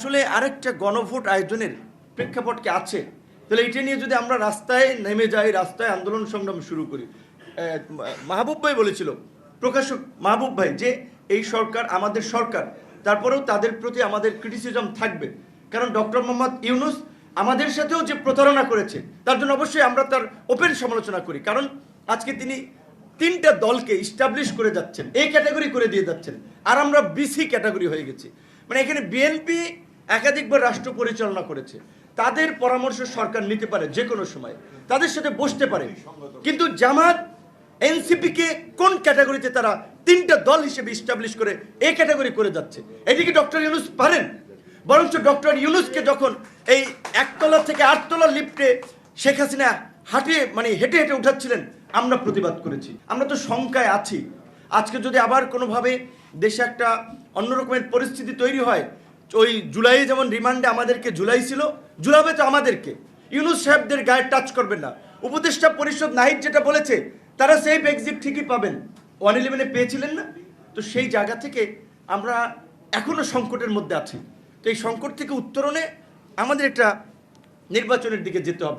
আসলে আরেকটা গণভোট আয়োজনের প্রেক্ষাপট কি আছে? তাহলে এটা নিয়ে যদি আমরা রাস্তায় নেমে যাই, রাস্তায় আন্দোলন সংগ্রাম শুরু করি মাহবুব ভাই বলেছিল, প্রকাশক মাহবুব ভাই, যে এই সরকার আমাদের সরকার, তারপরেও তাদের প্রতি আমাদের ক্রিটিসিজম থাকবে। কারণ ডক্টর মোহাম্মদ ইউনুস আমাদের সাথেও যে প্রতারণা করেছে, তার জন্য অবশ্যই আমরা তার ওপেন সমালোচনা করি। কারণ আজকে তিনি তিনটা দলকে ইস্টাবলিশ করে যাচ্ছেন এই ক্যাটাগরি করে দিয়ে যাচ্ছেন, আর আমরা বিসি ক্যাটাগরি হয়ে গেছি। মানে এখানে বিএনপি একাধিকবার রাষ্ট্র পরিচালনা করেছে। তাদের পরামর্শ সরকার নিতে পারে যে কোনো সময়। তাদের সাথে বসতে পারে। কিন্তু জামাত এনসিপিকে কোন ক্যাটাগরিতে তারা তিনটা দল হিসেবে ইস্টাবলিশ করে এই ক্যাটাগরি করে যাচ্ছে? এদিকে ডক্টর ইউনুস পারেন। বরঞ্চ ডক্টর ইউনুসকে যখন এই একতলা থেকে আটতলা লিফটে শেখ হাসিনা হাঁটিয়ে মানে হেঁটে হেঁটে উঠাচ্ছিলেন, আমরা প্রতিবাদ করেছি। আমরা তো শঙ্কায় আছি। আজকে যদি আবার কোনোভাবে দেশে একটা অন্যরকমের পরিস্থিতি তৈরি হয় ওই জুলাই যেমন রিমান্ডে আমাদেরকে জুলাই ছিল, জুলাবে তো আমাদেরকে। ইউনুস সাহেবদের গায়ে টাচ করবেন না। উপদেষ্টা পরিষদ নাহিদ যেটা বলেছে, তারা সেফ এক্সিট ঠিকই পাবেন। ওয়ান ইলেভেনে পেয়েছিলেন না? তো সেই জায়গা থেকে আমরা এখনও সংকটের মধ্যে আছি। তো এই সংকট থেকে উত্তরণে আমাদের একটা নির্বাচনের দিকে যেতে হবে।